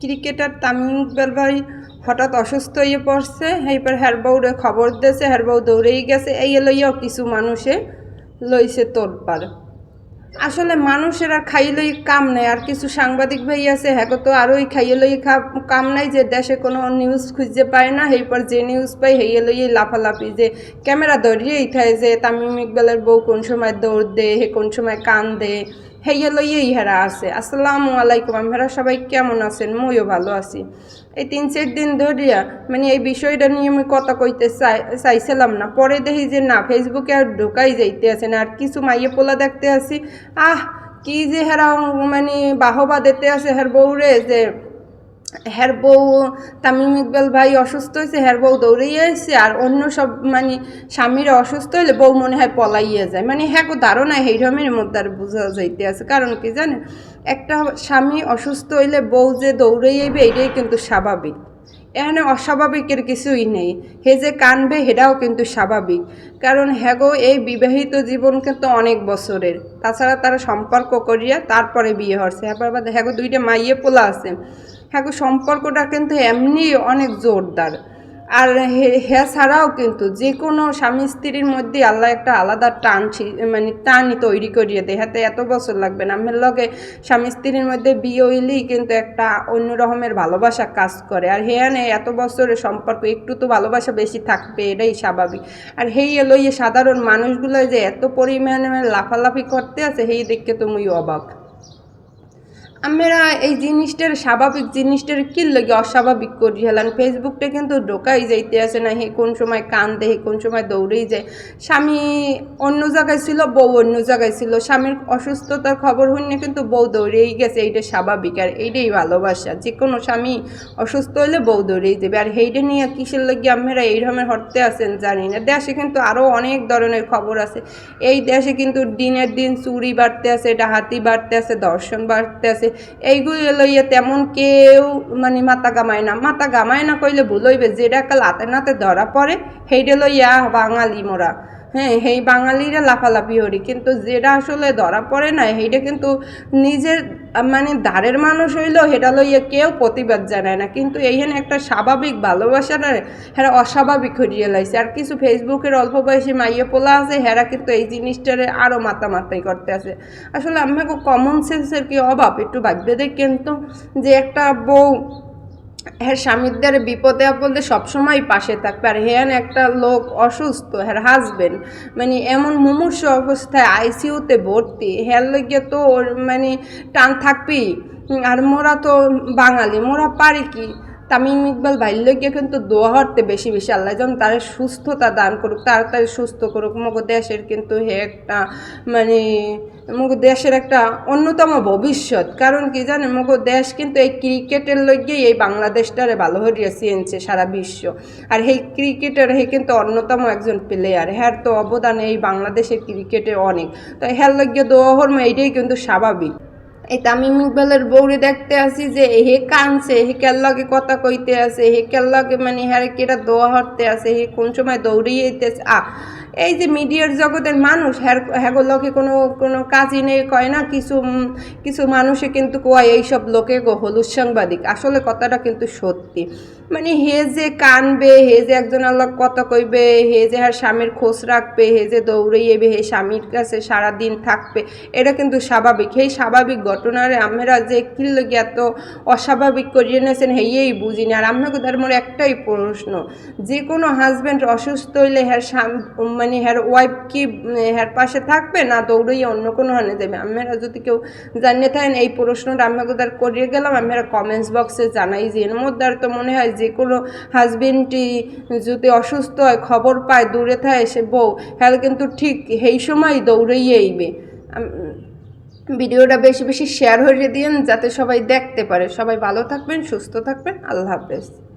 Cricketer Tamim Iqbal ভাই হঠাৎ অসুস্থ হয়ে পড়ছে। এইবার হ্যার খবর দিয়েছে, হেরবাউ দৌড়েই গেছে। এই লইয়াও কিছু মানুষে লইছে তোলপার আসলে মানুষের আর খাই লই কাম নেই, আর কিছু সাংবাদিক ভাই আছে হ্যাঁ তো আরোই খাইয়ে লই খা- কাম নাই যে দেশে কোনো নিউজ খুঁজতে পায় না, সেই এইপর যে নিউজ পাই হেয়ে লইয়ে লাফালাফি যে ক্যামেরা ধরিয়েই থাকে যে তামিম ইকবালের বউ কোন সময় দৌড় দে, হে কোন সময় কান দে হেয়ে লইয়েই হেরা আছে। আসসালামু আলাইকুম আমরা সবাই কেমন আছেন? মইও ভালো আছি। এই তিন চার দিন ধরিয়া মানে এই বিষয়টা নিয়ে আমি কথা কইতে চাই, চাইছিলাম না। পরে দেখি যে না ফেসবুকে আর ঢোকাই যাইতে আছে না, আর কিছু মাইয়ে পোলা দেখতে আছি আহ, কি যে হেরা মানে বাহবা দিতে আছে হের বউরে যে হের বউ তামিম ইকবাল ভাই অসুস্থ হয়েছে হের বউ দৌড়িয়ে আসছে আর অন্য সব মানে স্বামীরা অসুস্থ হলে বউ মনে হয় পলাইয়ে যায়। মানে হ্যাঁ ধারণা হেইরমের মধ্যে আর বোঝা যাইতে আছে। কারণ কি জানেন একটা স্বামী অসুস্থ হইলে বউ যে দৌড়াইবে এটাই কিন্তু স্বাভাবিক এখানে অস্বাভাবিকের কিছুই নেই। হে যে কানবে, হেটাও কিন্তু স্বাভাবিক। কারণ হ্যাগো এই বিবাহিত জীবন কিন্তু অনেক বছরের। তাছাড়া তারা সম্পর্ক করিয়া তারপরে বিয়ে হচ্ছে। হ্যাঁ হ্যাগো দুইটা মাইয়ে পোলা আছে। হ্যাগো সম্পর্কটা কিন্তু এমনি অনেক জোরদার। আর হ্যাঁ ছাড়াও কিন্তু যে কোনো স্বামী স্ত্রীর মধ্যে আল্লাহ একটা আলাদা টান মানে টানই তৈরি করিয়ে দেয়। হাতে এত বছর লাগবে না। আমার লগে স্বামী স্ত্রীর মধ্যে বিয়ে হইলেই কিন্তু একটা অন্য রকমের ভালোবাসা কাজ করে। আর হেয়ানে এত বছরের সম্পর্ক, একটু তো ভালোবাসা বেশি থাকবে, এটাই স্বাভাবিক। আর হেই এলো সাধারণ মানুষগুলো যে এত পরিমাণে লাফালাফি করতে আছে সেই দেখে তো মুই অবাক। আমরা এই জিনিসটার স্বাভাবিক জিনিসটার কি লাগে অস্বাভাবিক করি হেলান? ফেসবুকটা কিন্তু ঢোকাই যাইতে আছে না। হে কোন সময় কান দেহে কোন সময় দৌড়েই যায়। স্বামী অন্য জায়গায় ছিল, বউ অন্য জায়গায় ছিল। স্বামীর অসুস্থতার খবর হইনি কিন্তু বউ দৌড়েই গেছে। এইটা স্বাভাবিক আর এইটাই ভালোবাসা। যে কোনো স্বামী অসুস্থ হলে বউ দৌড়েই যাবে। আর সেইটা নিয়ে কিসের লাগে আমরা এই ধরনের হরতে আছেন জানি না। দেশে কিন্তু আরও অনেক ধরনের খবর আছে। এই দেশে কিন্তু দিনের দিন চুরি বাড়তে আছে ডাহাতি বাড়তে আছে দর্শন বাড়তে আছে এইগুলো লইয়া তেমন কেউ মানে মাতা গামায় না। মাতা গামায় না কইলে ভুল হইবে। যেটা কাল হাতে নাতে ধরা পড়ে সেইটা লইয়া বাঙালি মোরা। হ্যাঁ সেই বাঙালিরা লাফালাফি হরি কিন্তু যেটা আসলে ধরা পড়ে না সেইটা কিন্তু নিজের মানে ধারের মানুষ হইলেও সেটা লইয়া কেউ প্রতিবাদ জানায় না। কিন্তু এইখানে একটা স্বাভাবিক ভালোবাসাটা হেরা অস্বাভাবিক হরিয়ে লাইছে। আর কিছু ফেসবুকের অল্প বয়সী মাইয়ে পোলা আছে হেরা কিন্তু এই জিনিসটারে আরও মাতামাতাই করতে আছে। আসলে আমাকে কমন সেন্সের কি অভাব? একটু ভাববে দেখেন তো, যে একটা বউ হ্যাঁ স্বামীর দ্বারা বিপদে আপদে সবসময় পাশে থাকবে। আর হ্যান একটা লোক অসুস্থ হ্যার হাজবেন্ড মানে এমন মুমূর্ষ অবস্থায় আইসিউতে ভর্তি। হ্যার লেগে তো মানে টান থাকবেই। আর মোরা তো বাঙালি, মোরা পারি কি? তামিম ইকবাল ভাইল্যকে কিন্তু দোয়া হরতে বেশি বেশি আল্লাহ যেমন তার সুস্থতা দান করুক, তাড়াতাড়ি সুস্থ করুক। মগ দেশের কিন্তু হে একটা মানে মগ দেশের একটা অন্যতম ভবিষ্যৎ। কারণ কি জানেন মগ দেশ কিন্তু এই ক্রিকেটের লইগেই এই বাংলাদেশটারে ভালো হরিয়া চিনছে সারা বিশ্ব। আর এই ক্রিকেটের হে কিন্তু অন্যতম একজন প্লেয়ার হ্যার তো অবদান এই বাংলাদেশের ক্রিকেটে অনেক। তো হ্যার লইগে দোয়া হরম এইটাই কিন্তু স্বাভাবিক। এই তামিম ইকবালের বউরে দেখতে আসি যে, হে কানছে, হে লগে কথা কইতে আছে হে লগে মানে হ্যাঁ কেটা দোয়া হরতে আছে হে কোন সময় দৌড়িয়ে আ এই যে মিডিয়ার জগতের মানুষ, হ্যার হ্যাগুলোকে কোনো কোনো কাজই নেই, কয় না, কিছু কিছু মানুষে কিন্তু কয় এইসব লোকে গো হলুদ সাংবাদিক। আসলে কথাটা কিন্তু সত্যি। মানে হে যে কানবে, হে যে একজন আল্লাহ কথা কইবে, হে যে হ্যার স্বামীর খোঁজ রাখবে, হে যে দৌড়াইবে, হে স্বামীর কাছে সারাদিন থাকবে, এটা কিন্তু স্বাভাবিক। সেই স্বাভাবিক ঘটনারে আমরা যে কিল্লগি এত অস্বাভাবিক করিয়ে নিয়েছেন হেয়েই বুঝি না। আর আপনাকে তার মোর একটাই প্রশ্ন, যে কোনো হাজব্যান্ড অসুস্থ হইলে হ্যার স্বাম- মানে হ্যার ওয়াইফ কি হ্যার পাশে থাকবে না দৌড়াইয়ে অন্য কোনো হানে দেবে? আমরা যদি কেউ জানিয়ে থাকেন, এই প্রশ্নটা আমাকে তার করিয়ে গেলাম। আমরা কমেন্টস বক্সে জানাই যে, এর মধ্যে আর তো মনে হয় যে কোনো হাজবেন্ডটি যদি অসুস্থ হয়, খবর পায়, দূরে থাকে, সে বউ হ্যাঁ কিন্তু ঠিক সেই সময় দৌড়াইয়ে আইবে। আম- ভিডিওটা বেশি বেশি শেয়ার হয়ে দিন যাতে সবাই দেখতে পারে। সবাই ভালো থাকবেন, সুস্থ থাকবেন। আল্লাহ হাফেজ।